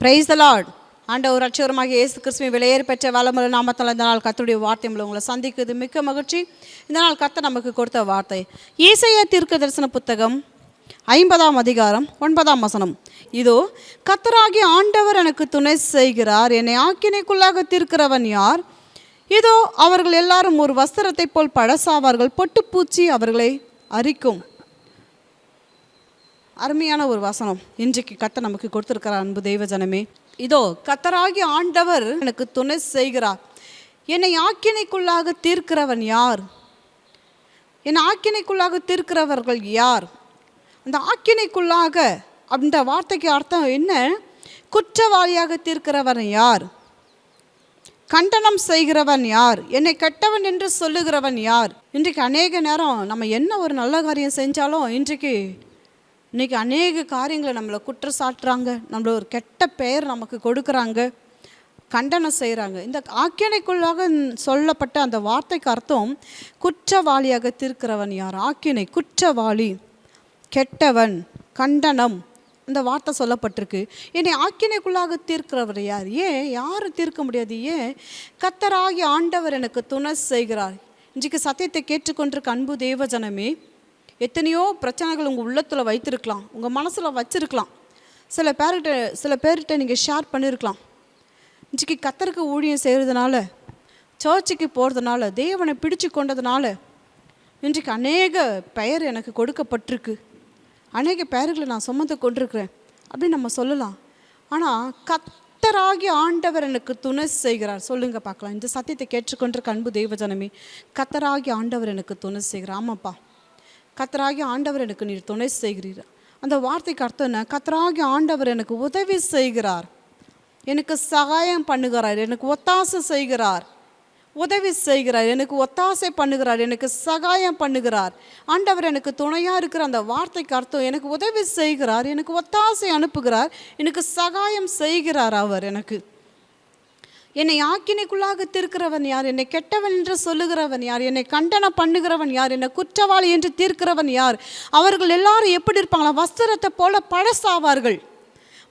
Praise the Lord ஆண்டவர் ரட்சகரமாக இயேசு கிறிஸ்துவின் விலையேறு பெற்ற வளமுறை நாமத்தால் இந்த நாள் கத்துடைய வார்த்தை மூலம் உங்களை சந்திக்குது மிக்க மகிழ்ச்சி. இந்த நாள் கத்த நமக்கு கொடுத்த வார்த்தை. ஈசைய தீர்க்க தரிசன புத்தகம் ஐம்பதாம் அதிகாரம் ஒன்பதாம் வசனம். இதோ கத்தராகி ஆண்டவர் எனக்கு துணை செய்கிறார். என்னை ஆக்கினைக்குள்ளாக தீர்க்கிறவன் யார்? இதோ அவர்கள் எல்லாரும் ஒரு வஸ்திரத்தைப் போல் பழசாவார்கள். பொட்டுப்பூச்சி அவர்களை அரிக்கும். அருமையான ஒரு வசனம். இன்றைக்கு கத்த நமக்கு கொடுத்திருக்கிறார் அன்பு தெய்வஜனமே இதோ கத்தராகி ஆண்டவர் எனக்கு துணை செய்கிறார். என்னை ஆக்கினைக்குள்ளாக தீர்க்கிறவன் யார்? என் ஆக்கினைக்குள்ளாக தீர்க்கிறவர்கள் யார்? அந்த ஆக்கினைக்குள்ளாக அந்த வார்த்தைக்கு அர்த்தம் என்ன? குற்றவாளியாக தீர்க்கிறவன் யார்? கண்டனம் செய்கிறவன் யார்? என்னை கெட்டவன் என்று சொல்லுகிறவன் யார்? இன்றைக்கு அநேக நேரம் நம்ம என்ன ஒரு நல்ல காரியம் செஞ்சாலும் இன்றைக்கு இன்றைக்கி அநேக காரியங்களை நம்மளை குற்றம் சாட்டுறாங்க நம்மள ஒரு கெட்ட பெயர் நமக்கு கொடுக்குறாங்க கண்டனம் செய்கிறாங்க இந்த ஆக்கினைக்குள்ளாக சொல்லப்பட்ட அந்த வார்த்தைக்கு அர்த்தம் குற்றவாளியாக தீர்க்கிறவன் யார்? ஆக்கினை குற்றவாளி கெட்டவன் கண்டனம் இந்த வார்த்தை சொல்லப்பட்டிருக்கு. என்னை ஆக்கினைக்குள்ளாக தீர்க்கிறவர் யார்? ஏன்? யாரும் தீர்க்க முடியாது. ஏன்? கத்தராகி ஆண்டவர் எனக்கு துணை செய்கிறார். இன்றைக்கு சத்தியத்தை கேட்டுக்கொண்டிருக்க அன்பு தேவஜனமே எத்தனையோ பிரச்சனைகள் உங்கள் உள்ளத்தில் வைத்திருக்கலாம். உங்கள் மனசில் வச்சுருக்கலாம். சில பேர்கிட்ட சில பேர்கிட்ட நீங்கள் ஷேர் பண்ணியிருக்கலாம் இன்றைக்கி கத்தருக்கு ஊழியம் செய்கிறதுனால சர்ச்சுக்கு போகிறதுனால தேவனை பிடிச்சு கொண்டதுனால இன்றைக்கு அநேக பெயர் எனக்கு கொடுக்கப்பட்டிருக்கு. அநேக பெயர்களை நான் சுமந்து கொண்டிருக்கிறேன். அப்படின்னு நம்ம சொல்லலாம். ஆனால் கத்தராகி ஆண்டவர் எனக்கு துணை செய்கிறார். சொல்லுங்கள் பார்க்கலாம். இந்த சத்தியத்தை கேட்டுக்கொண்டிருக்க அன்பு தெய்வஜனமே கத்தராகி ஆண்டவர் எனக்கு துணை செய்கிறார். ஆமாப்பா. கத்தராகி ஆண்டவர் எனக்கு நீர் துணை செய்கிறீர். அந்த வார்த்தைக்கு அர்த்தம் என்ன? கத்தராகி ஆண்டவர் எனக்கு உதவி செய்கிறார். எனக்கு சகாயம் பண்ணுகிறார். எனக்கு ஒத்தாசை செய்கிறார். உதவி செய்கிறார். எனக்கு ஒத்தாசை பண்ணுகிறார். எனக்கு சகாயம் பண்ணுகிறார். ஆண்டவர் எனக்கு துணையாக இருக்கிற அந்த வார்த்தைக்கு அர்த்தம் எனக்கு உதவி செய்கிறார். எனக்கு ஒத்தாசை அனுப்புகிறார். எனக்கு சகாயம் செய்கிறார் அவர் எனக்கு. என்னை ஆக்கினைக்குள்ளாக தீர்க்கிறவன் யார்? என்னை கெட்டவன் என்று சொல்லுகிறவன் யார்? என்னை கண்டனம் பண்ணுகிறவன் யார்? என்னை குற்றவாளி என்று தீர்க்கிறவன் யார்? அவர்கள் எல்லாரும் எப்படி இருப்பாங்களா வஸ்திரத்தை போல பழசாவார்கள்.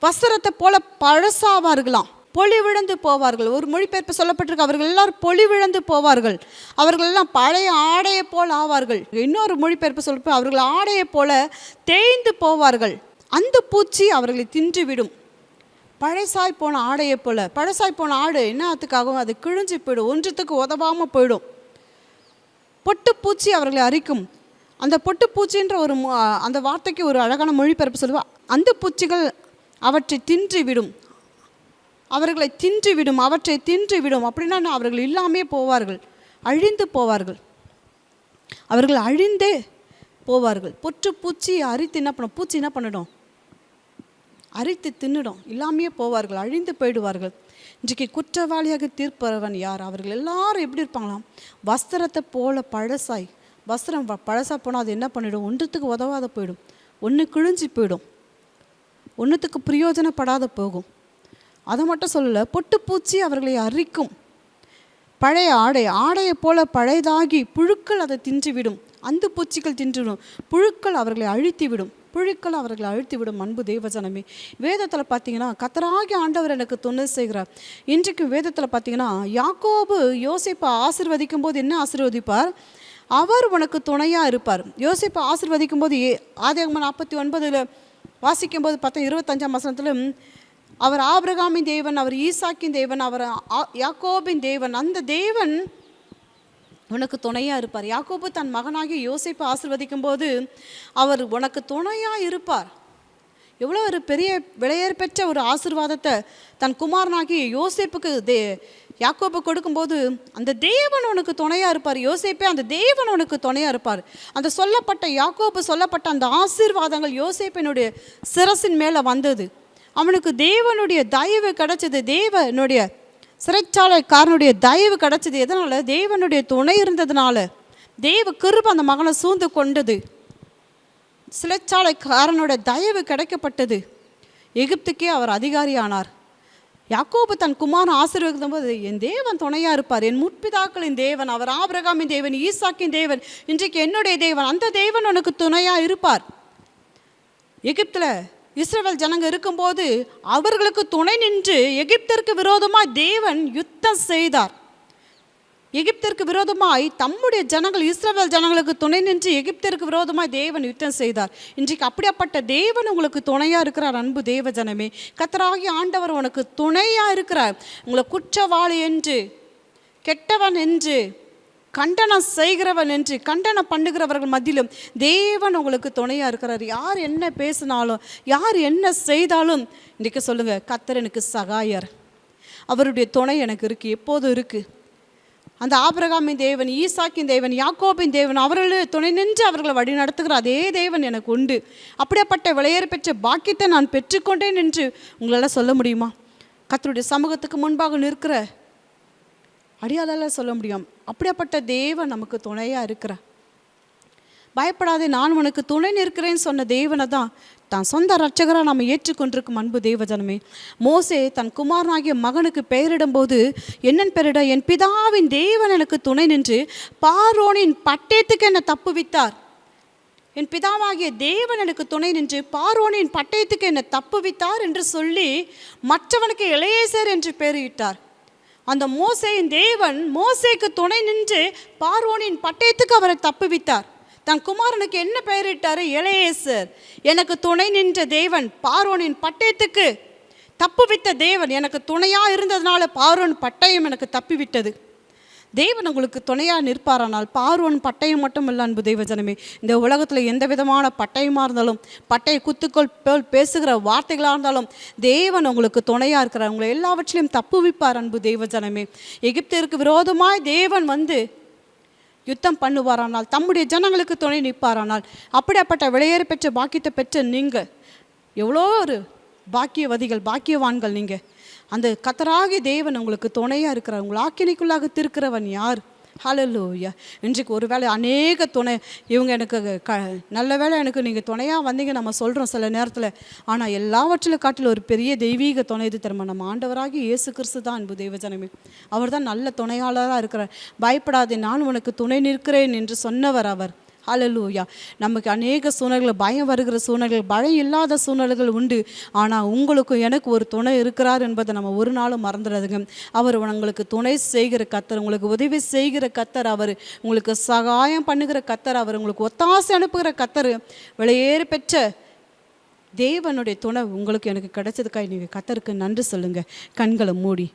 வஸ்திரத்தை போல பழசாவார்களாம். பொலிவிழந்து போவார்கள். ஒரு மொழிபெயர்ப்பு சொல்லப்பட்டிருக்கு. அவர்கள் எல்லாரும் பொலிவிழந்து போவார்கள். அவர்கள் எல்லாம் பழைய ஆடையை போல் ஆவார்கள். இன்னொரு மொழிபெயர்ப்பு சொல்லப்போ அவர்கள் ஆடையை போல தேய்ந்து போவார்கள். அந்த பூச்சி அவர்களை தின்றுவிடும். பழசாய் போன ஆடையை போல். பழசாய் போன ஆடு என்னத்துக்காகவும் அது கிழிஞ்சு போயிடும். ஒன்றத்துக்கு உதவாமல் போயிடும். பொட்டுப்பூச்சி அவர்களை அரிக்கும். அந்த பொட்டுப்பூச்சின்ற ஒரு அந்த வார்த்தைக்கு ஒரு அழகான மொழிபெயர்ப்பு சொல்லுவாள் அந்த பூச்சிகள் அவற்றை தின்று விடும். அவர்களை தின்று விடும். அவற்றை தின்று விடும். அப்படின்னா நான் அவர்கள் இல்லாமே போவார்கள். அழிந்து போவார்கள். அவர்கள் அழிந்தே போவார்கள். பொற்று பூச்சி அரித்து என்ன பண்ணும் பூச்சி என்ன பண்ணிடும் அரித்து தின்னுடும். இல்லாமையே போவார்கள் அழிந்து போயிடுவார்கள். இன்றைக்கு குற்றவாளியாக தீர்ப்பவன் யார்? அவர்கள் எல்லாரும் எப்படி இருப்பாங்களாம்? வஸ்திரத்தை போல பழசாய். வஸ்திரம் பழசாக பழசா போனால் அது என்ன பண்ணிடும்? ஒன்றுத்துக்கு உதவாத போயிடும். ஒன்று கிழிஞ்சு போயிடும். ஒன்றுத்துக்கு பிரயோஜனப்படாத போகும். அதை மட்டும் சொல்லலை பொட்டுப்பூச்சி அவர்களை அரிக்கும். பழைய ஆடை ஆடையை போல பழையதாகி புழுக்கள் அதை தின்றுவிடும். அந்த பூச்சிகள் தின்றுவிடும். புழுக்கள் அவர்களை அழித்துவிடும். புழுக்கள் அவர்களை அழுத்திவிடும் அன்பு தேவஜனமே. வேதத்தில் பார்த்தீங்கன்னா கத்தராகி ஆண்டவர் எனக்கு துணை செய்கிறார். இன்றைக்கு வேதத்தில் பார்த்தீங்கன்னா யாக்கோபு யோசிப்பை ஆசிர்வதிக்கும் போது என்ன ஆசீர்வதிப்பார்? அவர் உனக்கு துணையாக இருப்பார். யோசிப்பை ஆசிர்வதிக்கும் போது ஆதியாகமம் நாற்பத்தி ஒன்பதில் வாசிக்கும்போது பார்த்தா இருபத்தஞ்சாம் வசனத்திலும் அவர் ஆபிரகாமின் தேவன் அவர் ஈசாக்கின் தேவன் அவர் ஆ- யாக்கோபின் தேவன் அந்த தேவன் உனக்கு துணையாக இருப்பார். யாக்கோபு தன் மகனாகிய யோசிப்பை ஆசிர்வதிக்கும் போது அவர் உனக்கு துணையாக இருப்பார். எவ்வளோ ஒரு பெரிய விலையேற் பெற்ற ஒரு ஆசீர்வாதத்தை தன் குமாரனாகிய யோசேப்புக்கு தே யாக்கோபு கொடுக்கும்போது அந்த தேவன் உனக்கு துணையாக இருப்பார் யோசேப்பே அந்த தேவன் உனக்கு துணையாக இருப்பார். அந்த சொல்லப்பட்ட யாக்கோப்பு சொல்லப்பட்ட அந்த ஆசீர்வாதங்கள் யோசிப்பினுடைய சிரசின் மேலே வந்தது. அவனுக்கு தேவனுடைய தயவு கிடைச்சது தேவனுடைய சிறைச்சாலைக்காரனுடைய தயவு கிடைச்சது எதனால்? தேவனுடைய துணை இருந்ததுனால. தேவ கிருப அந்த மகனை சூழ்ந்து கொண்டது. சிறைச்சாலைக்காரனோட தயவு கிடைக்கப்பட்டது. எகிப்துக்கே அவர் அதிகாரியானார். யாக்கோபு தன் குமாரன் ஆசீர்வதிக்கும் போது என் தேவன் துணையாக இருப்பார். என் முற்பிதாக்களின் தேவன் அவர் ஆபிரகாமின் தேவன் ஈசாக்கின் தேவன் இன்றைக்கு என்னுடைய தேவன் அந்த தேவன் உனக்கு துணையாக இருப்பார். எகிப்தில் இஸ்ரேல் ஜனங்க இருக்கும்போது அவர்களுக்கு துணை நின்று எகிப்தருக்கு விரோதமாய் தேவன் யுத்தம் செய்தார். எகிப்திற்கு விரோதமாய் தம்முடைய ஜனங்கள் இஸ்ரேல் ஜனங்களுக்கு துணை நின்று எகிப்திற்கு விரோதமாய் தேவன் யுத்தம் செய்தார். இன்றைக்கு அப்படியாப்பட்ட தேவன் உங்களுக்கு துணையாக இருக்கிறார் அன்பு தேவ ஜனமே. கத்தராகி ஆண்டவர் உனக்கு துணையாக இருக்கிறார். உங்களை குற்றவாளி என்று கெட்டவன் என்று கண்டனம் செய்கிறவன் என்று கண்டனம் பண்ணுகிறவர்கள் மத்தியிலும் தேவன் உங்களுக்கு துணையாக இருக்கிறார். யார் என்ன பேசினாலும் யார் என்ன செய்தாலும் இன்றைக்கு சொல்லுங்கள் கத்தர் எனக்கு சகாயர். அவருடைய துணை எனக்கு இருக்குது எப்போதும் இருக்குது அந்த ஆபிரகாமின் தேவன் ஈசாக்கின் தேவன் யாக்கோபின் தேவன் அவர்களே துணை நின்று அவர்களை வழி நடத்துகிற அதே தேவன் எனக்கு உண்டு. அப்படியாப்பட்ட விளையர் பெற்ற பாக்கியத்தை நான் பெற்றுக்கொண்டேன் என்று உங்களால் சொல்ல முடியுமா? கத்தருடைய சமூகத்துக்கு முன்பாக நிற்கிற அடியாளால் சொல்ல முடியும். அப்படியாப்பட்ட தேவன் நமக்கு துணையாக இருக்கிறார் பயப்படாதே நான் உனக்கு துணை நிற்கிறேன்னு சொன்ன தேவனை தான் தான் சொந்த ரட்சகராக நம்ம ஏற்றுக்கொண்டிருக்கும் அன்பு தேவஜனமே. மோசே தன் குமாரனாகிய மகனுக்கு பெயரிடும்போது என்னன் பெயரிட? என் பிதாவின் தேவன் எனக்கு துணை நின்று பார்வோனின் பட்டயத்துக்கு என்னை தப்புவித்தார் என் பிதாவாகிய தேவன் எனக்கு துணை நின்று பார்வோனின் பட்டயத்துக்கு என்னை தப்புவித்தார் என்று சொல்லி மற்றவனுக்கு இளையேசர் என்று பெயரிட்டார். அந்த மோசையின் தேவன் மோசைக்கு துணை நின்று பார்வோனின் பட்டயத்துக்கு அவரை தப்புவித்தார். தன் குமாரனுக்கு என்ன பெயரிட்டாரு? இளையேசர் எனக்கு துணை நின்ற தேவன் பார்வோனின் பட்டயத்துக்கு தப்புவித்த தேவன். எனக்கு துணையாக இருந்ததுனால பார்வோன் பட்டயம் எனக்கு தப்பிவிட்டது. தேவன் உங்களுக்கு துணையாக நிற்பாரானால் பார்வன் பட்டயம் மட்டும் இல்லை அன்பு தெய்வஜனமே இந்த உலகத்தில் எந்த விதமான பட்டயமாக இருந்தாலும் பட்டய குத்துக்கள் போல் பேசுகிற வார்த்தைகளாக இருந்தாலும் தேவன் உங்களுக்கு துணையாக இருக்கிறார். உங்களை எல்லாவற்றிலையும் தப்புவிப்பார் அன்பு தெய்வஜனமே எகிப்திற்கு விரோதமாய் தேவன் வந்து யுத்தம் பண்ணுவாரானால் தம்முடைய ஜனங்களுக்கு துணை நிற்பாரானால் அப்படியாப்பட்ட விளையேறு பெற்ற பாக்கியத்தை பெற்ற நீங்கள் எவ்வளோ ஒரு பாக்கியவதிகள் பாக்கியவான்கள் நீங்கள் அந்த கத்தராகிய தேவன் உங்களுக்கு துணையாக இருக்கிறார். உங்கள் ஆக்கினைக்குள்ளாக திருக்கிறவன் யார்? ஹலலூயா இன்றைக்கு ஒரு வேளை அநேக துணை இவங்க எனக்கு க நல்ல வேளை எனக்கு நீங்கள் துணையாக வந்தீங்க நம்ம சொல்கிறோம் சில நேரத்தில். ஆனால் எல்லாவற்றிலும் காட்டில் ஒரு பெரிய தெய்வீக துணை இது தருமா நம்ம ஆண்டவராகி இயேசு கிறிஸ்து தான் அன்பு தெய்வஜனமே. அவர் தான் நல்ல துணையாளராக இருக்கிறார். பயப்படாதே நான் உனக்கு துணை நிற்கிறேன் என்று சொன்னவர் அவர். ஹலலூயா நமக்கு அநேக சூழ்நிலைகள் பயம் வருகிற சூழ்நிலைகள் பயம் இல்லாத சூழ்நிலைகள் உண்டு. ஆனால் உங்களுக்கும் எனக்கு ஒரு துணை இருக்கிறார் என்பதை நம்ம ஒரு நாளும் மறந்துடாதுங்க. அவர் உங்களுக்கு துணை செய்கிற கத்தர் உங்களுக்கு உதவி செய்கிற கத்தர் அவர் உங்களுக்கு சகாயம் பண்ணுகிற கத்தர் அவர் உங்களுக்கு ஒத்தாசை அனுப்புகிற கத்தர் விலையேறு பெற்ற தேவனுடைய துணை உங்களுக்கு எனக்கு கிடைச்சதுக்காக நீங்கள் கத்தருக்கு நன்றி சொல்லுங்கள் கண்களை மூடி.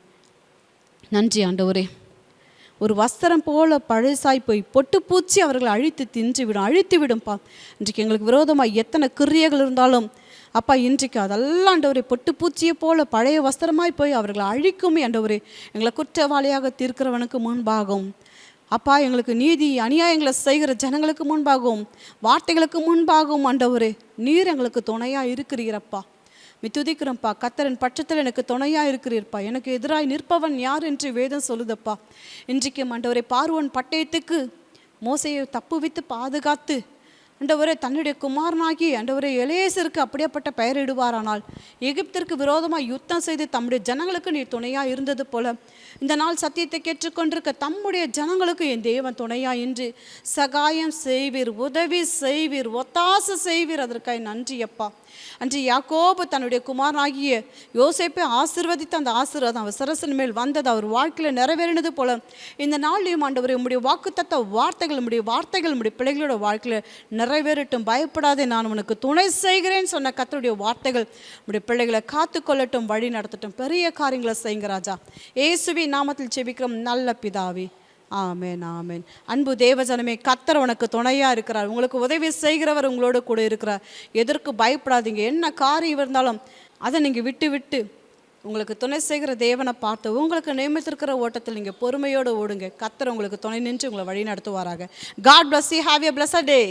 நன்றி ஆண்டவரே. ஒரு வஸ்திரம் போல பழசாய் போய் பொட்டுப்பூச்சி அவர்களை அழித்து தின்று விடும் அழித்து விடும்ப்பா இன்றைக்கு எங்களுக்கு விரோதமாக எத்தனை கிரியைகள் இருந்தாலும் அப்பா இன்றைக்கு அதெல்லாம் ஆண்டவரே பொட்டுப்பூச்சியை போல பழைய வஸ்திரமாய் போய் அவர்களை அழிக்குமே ஆண்டவரே எங்களை குற்றவாளியாக தீர்க்கிறவனுக்கு முன்பாகும். அப்பா எங்களுக்கு நீதி அநியாயங்களை செய்கிற ஜனங்களுக்கு முன்பாகவும் வார்த்தைகளுக்கு முன்பாகவும் ஆண்டவரே நீர் எங்களுக்கு துணையாக இருக்கிறீரப்பா மித்துதிக்கிறோம்ப்பா கத்தரன் பட்சத்தில் எனக்கு துணையாக இருக்கிறீர்ப்பா. எனக்கு எதிராய் நிற்பவன் யார் என்று வேதம் சொல்லுதப்பா. இன்றைக்கு ஆண்டவரே பார்வன் பட்டயத்துக்கு மோசையை தப்பு வைத்து பாதுகாத்து அண்டவரே தன்னுடைய குமாரனாகி அண்டவரே எலேசருக்கு அப்படியேப்பட்ட பெயரிடுவாரானால் எகிப்திற்கு விரோதமாக யுத்தம் செய்து தம்முடைய ஜனங்களுக்கு நீ துணையாக இருந்தது போல இந்த நாள் சத்தியத்தை கேட்டுக்கொண்டிருக்க தம்முடைய ஜனங்களுக்கு என் தேவன் துணையாக என்று சகாயம் செய்வீர் உதவி செய்வீர் ஒத்தாசு செய்வீர். அதற்காக நன்றி அப்பா அன்று யாக்கோபு தன்னுடைய குமாரனாகிய யோசேப்பை ஆசிர்வதித்து அந்த ஆசீர்வாதம் அவர் சரசன் மேல் வந்தது. அவர் வாழ்க்கையில் நிறைவேறினது போல இந்த நாள்லையும் ஆண்டவர் உம்முடைய வாக்குத்தத்த வார்த்தைகள் உம்முடைய வார்த்தைகள் உம்முடைய பிள்ளைகளோட வாழ்க்கையில் நிறைவேறட்டும். பயப்படாதே நான் உனக்கு துணை செய்கிறேன் சொன்ன கத்தருடைய வார்த்தைகள் உம்முடைய பிள்ளைகளை காத்துக்கொள்ளட்டும் வழி நடத்தட்டும். பெரிய காரியங்களை செய்யுங்க ராஜா. இயேசுவி நாமத்தில் செபிக்கிறோம் நல்ல பிதாவி ஆமேன் ஆமேன். அன்பு தேவஜனமே கத்தர் உனக்கு துணையாக இருக்கிறார். உங்களுக்கு உதவி செய்கிறவர் உங்களோட கூட இருக்கிறார். எதற்கு பயப்படாதீங்க. என்ன காரியம் இருந்தாலும் அதை நீங்கள் விட்டு விட்டு உங்களுக்கு துணை செய்கிற தேவனை பார்த்து உங்களுக்கு நியமித்திருக்கிற ஓட்டத்தில் நீங்கள் பொறுமையோடு ஓடுங்க. கத்தர் உங்களுக்கு துணை நின்று உங்களை வழி நடத்துவாராக God bless you. Have a a day